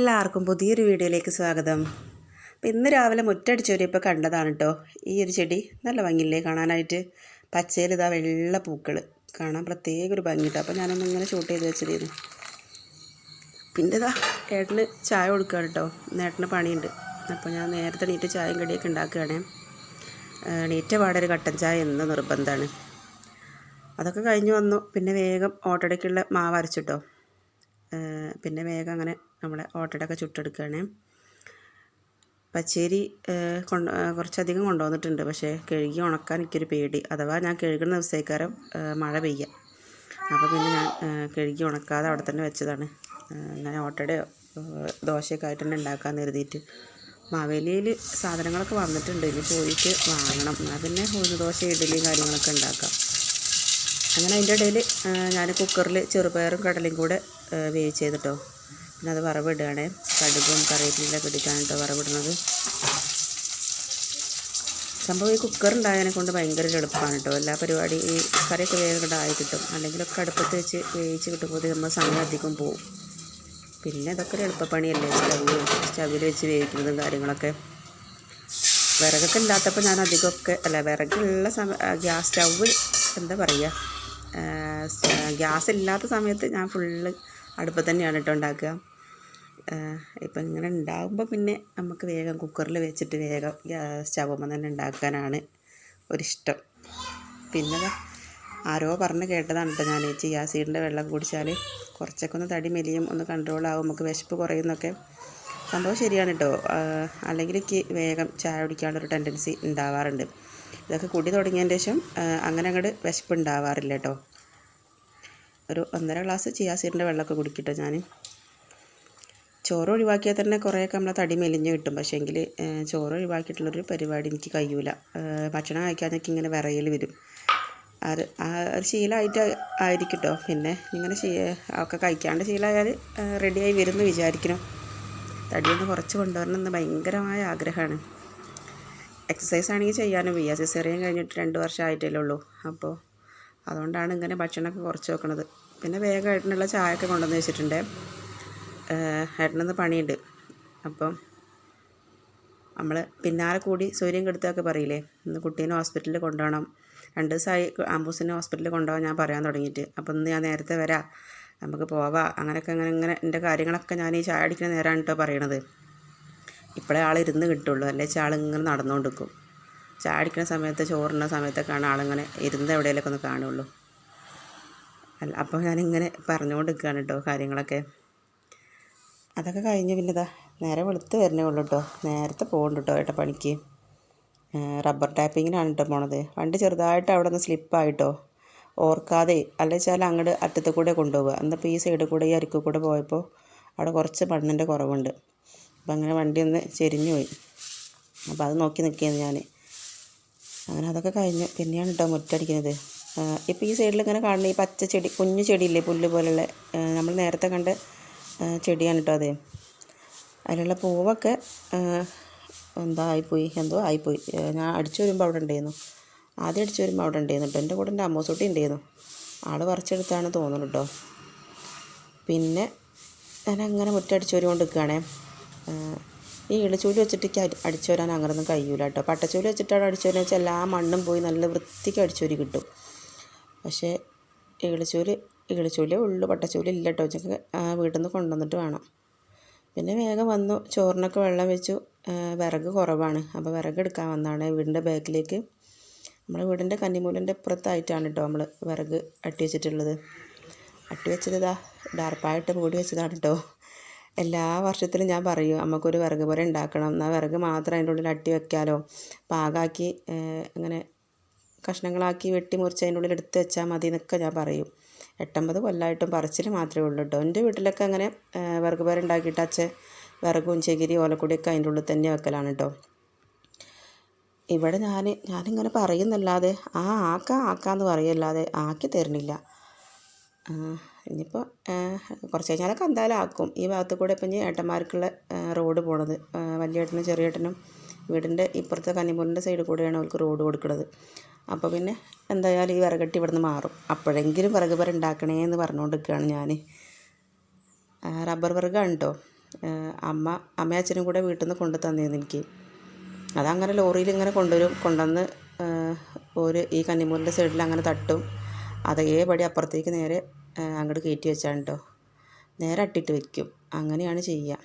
എല്ലാവർക്കും പുതിയൊരു വീഡിയോയിലേക്ക് സ്വാഗതം. അപ്പോൾ ഇന്ന് രാവിലെ മുറ്റടിച്ചോരിയപ്പോൾ കണ്ടതാണ് കേട്ടോ ഈ ഒരു ചെടി നല്ല ഭംഗിയില്ലേ കാണാനായിട്ട്? പച്ചയിൽ ഇതാ വെള്ള പൂക്കൾ കാണാൻ പ്രത്യേക ഒരു ഭംഗി കേട്ടോ അപ്പോൾ ഞാനൊന്ന് ഇങ്ങനെ ഷൂട്ട് ചെയ്ത് വെച്ചതായിരുന്നു പിന്നെ ഇതാ ഏട്ടന് ചായ കൊടുക്കുകയാണ് കേട്ടോ ഏട്ടന് പണിയുണ്ട്. അപ്പോൾ ഞാൻ നേരത്തെ എണീറ്റ് ചായയും കടിയൊക്കെ ഉണ്ടാക്കുകയാണ്. എണീറ്റ പാടൊരു കട്ടൻ ചായ എന്ന് നിർബന്ധമാണ് അതൊക്കെ കഴിഞ്ഞ് വന്നു. പിന്നെ വേഗം ഓട്ടടയ്ക്കുള്ള മാവ് അരച്ചിട്ടോ. പിന്നെ വേഗം അങ്ങനെ നമ്മുടെ ഓട്ടടയൊക്കെ ചുട്ടെടുക്കുകയാണ് പച്ചേരി കൊണ്ട് കുറച്ചധികം കൊണ്ടുവന്നിട്ടുണ്ട്. പക്ഷേ കഴുകി ഉണക്കാൻ എനിക്കൊരു പേടി. അഥവാ ഞാൻ കഴുകുന്ന ദിവസേക്കാരം മഴ പെയ്യുക അപ്പോൾ പിന്നെ ഞാൻ കഴുകി ഉണക്കാതെ അവിടെ തന്നെ വെച്ചതാണ്. ഞാൻ ഏഹ് ദോശയൊക്കെ ആയിട്ട് തന്നെ ഉണ്ടാക്കാൻ കരുതിയിട്ട്. മാവേലിയിൽ സാധനങ്ങളൊക്കെ വന്നിട്ടുണ്ട്. ഇനി പോയിട്ട് വാങ്ങണം. എന്നാൽ പിന്നെ ദോശ ഇഡ്ഡലിയും കാര്യങ്ങളൊക്കെ ഉണ്ടാക്കാം. അങ്ങനെ അതിന്റെ ഇടയിൽ ഞാൻ കുക്കറിൽ ചെറുപയറും കടലയും കൂടെ വേവിച്ച് ചെയ്തിട്ടോ. പിന്നെ അത് വറവിടുകയാണ്. കടുകും കറിവേപ്പിലൊക്കെ ഇട്ടിട്ടാണ് കേട്ടോ വറവിടുന്നത്. സംഭവം ഈ കുക്കർ ഉണ്ടായതിനെ കൊണ്ട് ഭയങ്കര എളുപ്പമാണ് കേട്ടോ എല്ലാ പരിപാടി ഈ കറിയൊക്കെ വേഗം ആയി കിട്ടും. അല്ലെങ്കിലൊക്കെ അടുപ്പത്ത് വെച്ച് വേവിച്ച് കിട്ടുമ്പോൾ നമ്മൾ സമയം അധികം പോവും. പിന്നെ ഇതൊക്കെ ഒരു എളുപ്പപ്പണിയല്ലേ? സ്റ്റവ് സ്റ്റവിൽ വെച്ച് വേവിക്കുന്നതും കാര്യങ്ങളൊക്കെ. വിറകൊക്കെ ഇല്ലാത്തപ്പോൾ ഞാൻ അധികമൊക്കെ അല്ല വിറകുള്ള സമയ ഗ്യാസ് സ്റ്റവ് എന്താ പറയുക? ഗ്യാസ് ഇല്ലാത്ത സമയത്ത് ഞാൻ ഫുള്ള് അടുപ്പത്ത് തന്നെയാണ് കേട്ടോ ഉണ്ടാക്കുക. ഇപ്പം ഇങ്ങനെ ഉണ്ടാകുമ്പോൾ പിന്നെ നമുക്ക് വേഗം കുക്കറിൽ വെച്ചിട്ട് വേഗം സ്റ്റൗമ്മ തന്നെ ഉണ്ടാക്കാനാണ് ഒരിഷ്ടം. പിന്നെ ആരോ പറഞ്ഞ് കേട്ടതാണ് കേട്ടോ ഞാൻ ചിയാസീഡിന്റെ വെള്ളം കുടിച്ചാൽ കുറച്ചൊക്കെ ഒന്ന് തടി മെലിയും ഒന്ന് കൺട്രോൾ ആവും നമുക്ക് വിശപ്പ് കുറയുന്നൊക്കെ സംഭവം ശരിയാണ് കേട്ടോ. അല്ലെങ്കിൽ എനിക്ക് വേഗം ചായ കുടിക്കാനുള്ളൊരു ടെൻഡൻസി ഉണ്ടാവാറുണ്ട്. ഇതൊക്കെ കുടി തുടങ്ങിയതിന് ശേഷം അങ്ങനെ അങ്ങോട്ട് വിശപ്പ് ഉണ്ടാവാറില്ല കേട്ടോ. ഒരു ഒന്നര ഗ്ലാസ് ചിയാസീഡിന്റെ വെള്ളമൊക്കെ കുടിക്കട്ടെ ഞാൻ. ചോറ് ഒഴിവാക്കിയാൽ തന്നെ കുറേയൊക്കെ നമ്മളെ തടി മെലിഞ്ഞ് കിട്ടും. പക്ഷേ എങ്കിൽ ചോറ് ഒഴിവാക്കിയിട്ടുള്ളൊരു പരിപാടി എനിക്ക് കഴിയൂല. ഭക്ഷണം കഴിക്കാനൊക്കെ ഇങ്ങനെ വിറയൽ വരും. അത് ആ ഒരു ശീലമായിട്ട് ആയിരിക്കട്ടോ. പിന്നെ ഇങ്ങനെ ശീ ഒക്കെ കഴിക്കാണ്ട് ശീലമായാൽ റെഡിയായി വരുമെന്ന് വിചാരിക്കണം തടിയൊന്ന് കുറച്ച് കൊണ്ടുവരണം എന്ന് ഭയങ്കരമായ ആഗ്രഹമാണ്. എക്സസൈസ് ആണെങ്കിൽ ചെയ്യാനും വയ്യ. സിസേറിയൻ കഴിഞ്ഞിട്ട് രണ്ട് വർഷം ആയിട്ടല്ലേ ഉള്ളൂ. അപ്പോൾ അതുകൊണ്ടാണ് ഇങ്ങനെ ഭക്ഷണമൊക്കെ കുറച്ച് വെക്കണത്. പിന്നെ വേഗം ഏട്ടനുള്ള ചായയൊക്കെ കൊണ്ടുവന്ന് വെച്ചിട്ടുണ്ട്. ഏട്ടനൊന്ന് പണിയുണ്ട്. അപ്പം നമ്മൾ പിന്നാലെ കൂടി സൂര്യൻ കെടുത്തൊക്കെ പറയില്ലേ? ഇന്ന് കുട്ടീനെ ഹോസ്പിറ്റലിൽ കൊണ്ടുപോകണം. രണ്ട് ദിവസമായി ആംബൂസിനെ ഹോസ്പിറ്റലിൽ കൊണ്ടുപോകാൻ ഞാൻ പറയാൻ തുടങ്ങിയിട്ട്. അപ്പോൾ ഇന്ന് ഞാൻ നേരത്തെ വരാം. നമുക്ക് പോവാം. അങ്ങനെയൊക്കെ അങ്ങനെ ഇങ്ങനെ എന്റെ കാര്യങ്ങളൊക്കെ ഞാൻ ഈ ചായ അടിക്കുന്ന നേരമാണ് കേട്ടോ പറയണത്. ഇപ്പോഴേ ആൾ ഇരുന്ന് കിട്ടുള്ളൂ. അല്ലെങ്കിൽ ആൾ ഇങ്ങനെ അടിക്കുന്ന സമയത്ത് ചോറിന്റെ സമയത്തൊക്കെയാണ് ആളിങ്ങനെ ഇരുന്ന് എവിടെയെങ്കിലൊക്കെ ഒന്ന് കാണുള്ളൂ. അല്ല അപ്പോൾ ഞാനിങ്ങനെ പറഞ്ഞുകൊണ്ട് നിൽക്കുകയാണ് കേട്ടോ കാര്യങ്ങളൊക്കെ. അതൊക്കെ കഴിഞ്ഞ് പിന്നെ ഇതാ നേരെ വെളുത്ത് വരണേ ഉള്ളൂ കേട്ടോ നേരത്തെ പോകുന്നുണ്ട് കേട്ടോ ഏട്ട പണിക്ക്. റബ്ബർ ടാപ്പിങ്ങിനാണ് കേട്ടോ പോണത്. വണ്ടി ചെറുതായിട്ട് അവിടെ നിന്ന് സ്ലിപ്പായിട്ടോ ഓർക്കാതെ അല്ലെച്ചാൽ അങ്ങോട്ട് അറ്റത്ത് കൂടെ കൊണ്ടുപോവുക. എന്നിപ്പോൾ ഈ സൈഡിൽ കൂടെ ഈ അരിക്കു കൂടെ പോയപ്പോൾ അവിടെ കുറച്ച് മണ്ണിന്റെ കുറവുണ്ട്. അപ്പം അങ്ങനെ വണ്ടി ഒന്ന് ചെരിഞ്ഞു പോയി. അപ്പോൾ അത് നോക്കി നിൽക്കുകയാണ് ഞാൻ അങ്ങനെ അതൊക്കെ കഴിഞ്ഞ് പിന്നെയാണ് കേട്ടോ മുറ്റടിക്കുന്നത്. ഇപ്പോൾ ഈ സൈഡിൽ ഇങ്ങനെ കാണുന്ന ഈ പച്ച ചെടി കുഞ്ഞു ചെടിയില്ലേ പുല്ല് പോലുള്ള നമ്മൾ നേരത്തെ കണ്ട ചെടിയാണ് കേട്ടോ അത്. അതിലുള്ള പൂവൊക്കെ എന്താ ആയിപ്പോയി എന്തോ ആയിപ്പോയി. ഞാൻ അടിച്ചു വരുമ്പോൾ അവിടെ ഉണ്ടായിരുന്നു. ആദ്യം അടിച്ചു വരുമ്പോൾ അവിടെ ഉണ്ടായിരുന്നു. കേട്ടോ എന്റെ കൂടെ എന്റെ അമ്മൂസൂട്ടി ഉണ്ടായിരുന്നു. ആൾ പറിച്ചെടുത്താണ് തോന്നുന്നു കേട്ടോ പിന്നെ ഞാൻ അങ്ങനെ മുറ്റടിച്ചു വരികൊണ്ട് നിൽക്കുകയാണേ ഈ ഇളിച്ചൂൽ വെച്ചിട്ട് അടിച്ചു വരാൻ അങ്ങനെയൊന്നും കഴിയൂല കേട്ടോ. പട്ടച്ചൂൽ വെച്ചിട്ടാണ് അടിച്ചു വരാൻ വെച്ചാൽ എല്ലാ മണ്ണും പോയി നല്ല വൃത്തിക്ക് അടിച്ചോരി കിട്ടും. പക്ഷേ ഇളിച്ചൂൽ ഇളിച്ചൂലേ ഉള്ളൂ. പട്ടച്ചൂൽ ഇല്ല കേട്ടോ. ഉച്ചയ്ക്ക് വീട്ടിൽ നിന്ന് കൊണ്ടുവന്നിട്ട് വേണം. പിന്നെ വേഗം വന്നു. ചോറിനൊക്കെ വെള്ളം വെച്ചു. വിറക് കുറവാണ്. അപ്പോൾ വിറക് എടുക്കാൻ വന്നതാണ്. വീടിന്റെ ബാക്കിലേക്ക്. നമ്മുടെ വീടിന്റെ കന്നിമൂലിന്റെ ഇപ്പുറത്തായിട്ടാണ് കേട്ടോ നമ്മൾ വിറക് അട്ടി വെച്ചിട്ടുള്ളത്. അട്ടി വെച്ചത് ഇതാ ഡാർപ്പായിട്ട് മൂടി വെച്ചതാണ് കേട്ടോ. എല്ലാ വർഷത്തിലും ഞാൻ പറയും നമുക്കൊരു വിറക് പുര ഉണ്ടാക്കണം. എന്നാൽ വിറക് മാത്രം അതിന്റെ ഉള്ളിൽ അട്ടി വെക്കാലോ. പാകാക്കി അങ്ങനെ കഷ്ണങ്ങളാക്കി വെട്ടി മുറിച്ച് അതിന്റെ ഉള്ളിൽ എടുത്ത് വെച്ചാൽ മതി എന്നൊക്കെ ഞാൻ പറയും. എട്ടമ്പത് കൊല്ലമായിട്ടും പറച്ചിൽ മാത്രമേ ഉള്ളൂ കേട്ടോ. എന്റെ വീട്ടിലൊക്കെ അങ്ങനെ വിറക് പുര ഉണ്ടാക്കിയിട്ട് അച്ഛൻ വിറകും ചകിരി ഓലക്കുടിയൊക്കെ അതിന്റെ ഉള്ളിൽ തന്നെ വെക്കലാണ് കേട്ടോ. ഇവിടെ ഞാൻ ഞാനിങ്ങനെ പറയുന്നല്ലാതെ ആ ആക്ക ആക്കാന്ന് പറയല്ലാതെ ആക്കി തരണില്ല ഇനിയിപ്പോൾ കുറച്ച് കഴിഞ്ഞാലൊക്കെ എന്തായാലും ആക്കും. ഈ ഭാഗത്ത് കൂടെ ഇപ്പം ഇനി ഏട്ടന്മാർക്കുള്ള റോഡ് പോണത്. വലിയ ഏട്ടനും ചെറിയ ഏട്ടനും വീടിന്റെ ഇപ്പുറത്തെ കന്നിമൂലിന്റെ സൈഡിൽ കൂടെയാണ് അവർക്ക് റോഡ് കൊടുക്കുന്നത് അപ്പോൾ പിന്നെ എന്തായാലും ഈ വിറകട്ടി ഇവിടുന്ന് മാറും. അപ്പോഴെങ്കിലും വിറക് വിറ ഉണ്ടാക്കണേ എന്ന് പറഞ്ഞുകൊണ്ട് നിൽക്കുകയാണ് ഞാൻ റബ്ബർ വിറകാണ് കേട്ടോ അമ്മ അമ്മയും അച്ഛനും കൂടെ വീട്ടിൽ നിന്ന് കൊണ്ടു തന്നിരുന്നു എനിക്ക്. അതങ്ങനെ ലോറിയിൽ ഇങ്ങനെ കൊണ്ടുവരും. കൊണ്ടുവന്ന് ഒരു ഈ കന്നിമൂലിന്റെ സൈഡിൽ അങ്ങനെ തട്ടും. അതേപടി അപ്പുറത്തേക്ക് നേരെ അങ്ങോട്ട് കയറ്റി വെച്ചാണ് കേട്ടോ നേരെ അട്ടിട്ട് വെക്കും. അങ്ങനെയാണ് ചെയ്യുക.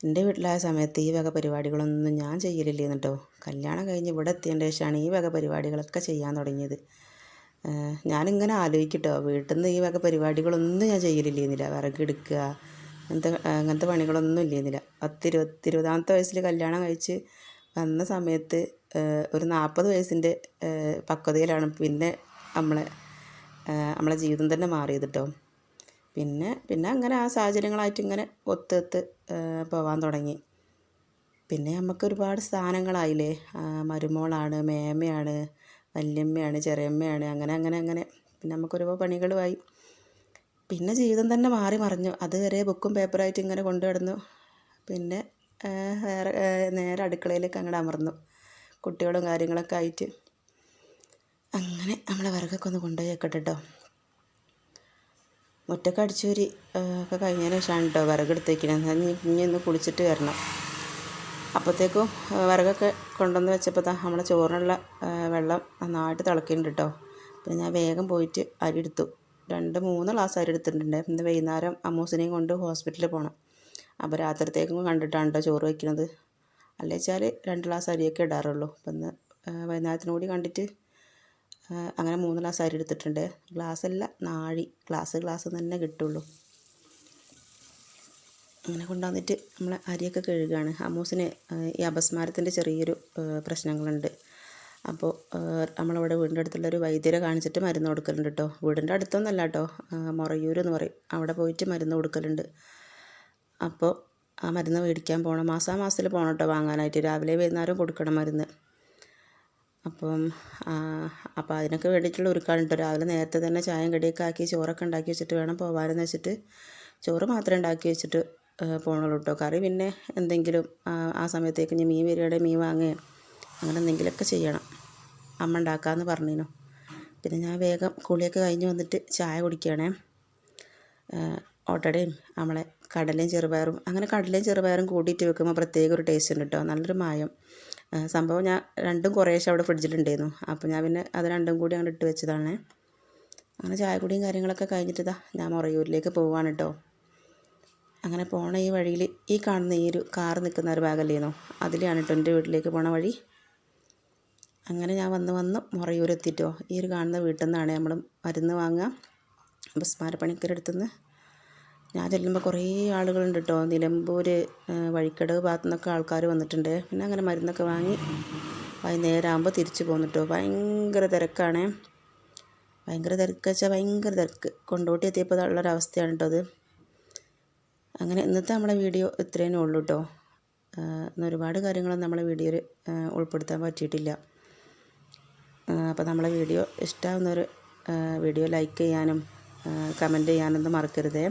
എന്റെ വീട്ടിലായ സമയത്ത് ഈ വക പരിപാടികളൊന്നും ഞാൻ ചെയ്യലില്ലേന്ന് കേട്ടോ കല്യാണം കഴിഞ്ഞ് ഇവിടെ എത്തിയതിന്റെ ശേഷമാണ് ഈ വക പരിപാടികളൊക്കെ ചെയ്യാൻ തുടങ്ങിയത്. ഞാനിങ്ങനെ ആലോചിക്കട്ടോ. വീട്ടിൽ നിന്ന് ഈ വക പരിപാടികളൊന്നും ഞാൻ ചെയ്യലില്ലേന്നില്ല. വിറകെടുക്കുക അങ്ങനത്തെ അങ്ങനത്തെ പണികളൊന്നും ഇല്ലേന്നില്ല. പത്തിരുപത്തി ഇരുപതാമത്തെ വയസ്സിൽ കല്യാണം കഴിച്ച് വന്ന സമയത്ത് ഒരു നാൽപ്പത് വയസ്സിന്റെ പക്വതയിലാണ് പിന്നെ നമ്മളെ നമ്മളെ ജീവിതം തന്നെ മാറിയത് കേട്ടോ പിന്നെ പിന്നെ അങ്ങനെ ആ സാഹചര്യങ്ങളായിട്ട് ഇങ്ങനെ ഒത്തൊത്ത് പോവാൻ തുടങ്ങി. പിന്നെ നമുക്ക് ഒരുപാട് സ്ഥാനങ്ങളായില്ലേ മരുമോളാണ് മേമയാണ് വല്യമ്മയാണ് ചെറിയമ്മയാണ് അങ്ങനെ അങ്ങനെ അങ്ങനെ. പിന്നെ നമുക്ക് ഒരുപാട് പണികളുമായി. പിന്നെ ജീവിതം തന്നെ മാറി മറിഞ്ഞു. അതുവരെ ബുക്കും പേപ്പറായിട്ട് ഇങ്ങനെ കൊണ്ടു കിടന്നു പിന്നെ വേറെ നേരെ അടുക്കളയിലേക്ക് അങ്ങോട്ട് അമർന്നു. കുട്ടികളും കാര്യങ്ങളൊക്കെ ആയിട്ട്. അങ്ങനെ നമ്മൾ വിറകൊക്കെ ഒന്ന് കൊണ്ടുപോയി കേട്ടോ മുറ്റൊക്കെ അടിച്ചൂരി ഒക്കെ കഴിഞ്ഞതിന് ശേഷമാണ് കേട്ടോ വിറകെടുത്ത് വയ്ക്കണത് ഇനി ഒന്ന് കുളിച്ചിട്ട് വരണം. അപ്പോഴത്തേക്കും വിറകൊക്കെ കൊണ്ടുവന്ന് വെച്ചപ്പോൾ താ നമ്മളെ ചോറിനുള്ള വെള്ളം നന്നായിട്ട് തിളക്കുന്നുണ്ട് കേട്ടോ. പിന്നെ ഞാൻ വേഗം പോയിട്ട് അരി എടുത്തു. രണ്ട് മൂന്ന് ഗ്ലാസ് അരി എടുത്തിട്ടുണ്ട്. ഇന്ന് വൈകുന്നേരം അമ്മൂസിനെയും കൊണ്ട് ഹോസ്പിറ്റലിൽ പോകണം അപ്പോൾ രാത്രിത്തേക്കും കണ്ടിട്ടാണ് കേട്ടോ ചോറ് വയ്ക്കുന്നത് അല്ല രണ്ട് ഗ്ലാസ് അരിയൊക്കെ ഇടാറുള്ളൂ. അപ്പം ഇന്ന് വൈകുന്നേരത്തിനും കൂടി കണ്ടിട്ട് അങ്ങനെ മൂന്ന് ഗ്ലാസ് അരി എടുത്തിട്ടുണ്ട്. ഗ്ലാസ് അല്ല നാഴി. ഗ്ലാസ് ഗ്ലാസ് തന്നെ കിട്ടുള്ളൂ. അങ്ങനെ കൊണ്ടുവന്നിട്ട് നമ്മൾ അരിയൊക്കെ കഴുകുകയാണ് അമ്മൂസിന് ഈ അപസ്മാരത്തിന്റെ ചെറിയൊരു പ്രശ്നങ്ങളുണ്ട്. അപ്പോൾ നമ്മളിവിടെ വീടിന്റെ അടുത്തുള്ളൊരു വൈദ്യരെ കാണിച്ചിട്ട് മരുന്ന് കൊടുക്കലുണ്ട് കേട്ടോ. വീടിന്റെ അടുത്തൊന്നല്ല കേട്ടോ മൊറയൂർ എന്ന് പറയും. അവിടെ പോയിട്ട് മരുന്ന് കൊടുക്കലുണ്ട്. അപ്പോൾ ആ മരുന്ന് മേടിക്കാൻ പോകണം മാസാമാസത്തിൽ പോകണം കേട്ടോ വാങ്ങാനായിട്ട്. രാവിലെ വൈകുന്നേരം കൊടുക്കണം മരുന്ന്. അപ്പം അപ്പം അതിനൊക്കെ വേണ്ടിയിട്ടുള്ള ഒരുക്കാണ് കേട്ടോ രാവിലെ നേരത്തെ തന്നെ ചായയും കടിയൊക്കെ ആക്കി ചോറൊക്കെ ഉണ്ടാക്കി വെച്ചിട്ട് വേണം പോകാനെന്ന് വെച്ചിട്ട് ചോറ് മാത്രമേ ഉണ്ടാക്കി വെച്ചിട്ട് പോകണുള്ളൂ കേട്ടോ കറി പിന്നെ എന്തെങ്കിലും ആ സമയത്തേക്ക് ഇനി മീൻ വരികയാണെങ്കിൽ മീൻ വാങ്ങുകയും അങ്ങനെ എന്തെങ്കിലുമൊക്കെ ചെയ്യണം. അമ്മ ഉണ്ടാക്കാമെന്ന് പറഞ്ഞിരുന്നു. പിന്നെ ഞാൻ വേഗം കുളിയൊക്കെ കഴിഞ്ഞ് വന്നിട്ട് ചായ കുടിക്കുകയാണേ. ഓട്ടടയും നമ്മളെ കടലയും ചെറുപയറും അങ്ങനെ കടലയും ചെറുപയറും കൂട്ടിയിട്ട് വെക്കുമ്പോൾ പ്രത്യേക ഒരു ടേസ്റ്റ് ഉണ്ട് കേട്ടോ നല്ലൊരു മായം. സംഭവം ഞാൻ രണ്ടും കുറേശ്ശെ അവിടെ ഫ്രിഡ്ജിലുണ്ടായിരുന്നു. അപ്പോൾ ഞാൻ പിന്നെ അത് രണ്ടും കൂടി അങ്ങോട്ട് ഇട്ട് വെച്ചതാണ്. അങ്ങനെ ചായ കുടിയും കാര്യങ്ങളൊക്കെ കഴിഞ്ഞിട്ട് ഇതാ ഞാൻ മുറയൂരിലേക്ക് പോവാണ് കേട്ടോ അങ്ങനെ പോണ ഈ വഴിയിൽ ഈ കാണുന്ന ഈ ഒരു കാർ നിൽക്കുന്ന ഒരു ഭാഗമല്ലേന്നോ അതിലാണ് കേട്ടോ എന്റെ വീട്ടിലേക്ക് പോണ വഴി. അങ്ങനെ ഞാൻ വന്ന് വന്ന് മുറയൂരെത്തിയിട്ടോ ഈ ഒരു കാണുന്ന വീട്ടിൽ നിന്നാണ് നമ്മൾ മരുന്ന് വാങ്ങുക ബസ്മാരപ്പണിക്കരുടെ അടുത്തുനിന്ന് ഞാൻ ചെല്ലുമ്പോൾ കുറേ ആളുകളുണ്ട് കേട്ടോ നിലമ്പൂർ വഴിക്കടവ് ഭാഗത്തു നിന്നൊക്കെ ആൾക്കാർ വന്നിട്ടുണ്ട്. പിന്നെ അങ്ങനെ മരുന്നൊക്കെ വാങ്ങി വൈകുന്നേരം ആകുമ്പോൾ തിരിച്ചു പോന്നു കേട്ടോ ഭയങ്കര തിരക്കാണേ. ഭയങ്കര തിരക്ക് വെച്ചാൽ ഭയങ്കര തിരക്ക്. കൊണ്ടോട്ടി എത്തിയപ്പോൾ ഉള്ളൊരവസ്ഥയാണ് കേട്ടോ അത്. അങ്ങനെ ഇന്നത്തെ നമ്മളെ വീഡിയോ ഇത്രയേ ഉള്ളൂ കേട്ടോ ഇന്ന് ഒരുപാട് കാര്യങ്ങളൊന്നും നമ്മളെ വീഡിയോയിൽ ഉൾപ്പെടുത്താൻ പറ്റിയിട്ടില്ല. അപ്പോൾ നമ്മളെ വീഡിയോ ഇഷ്ടമാവുന്നൊരു വീഡിയോ ലൈക്ക് ചെയ്യാനും കമന്റ് ചെയ്യാനൊന്നും മറക്കരുതേ.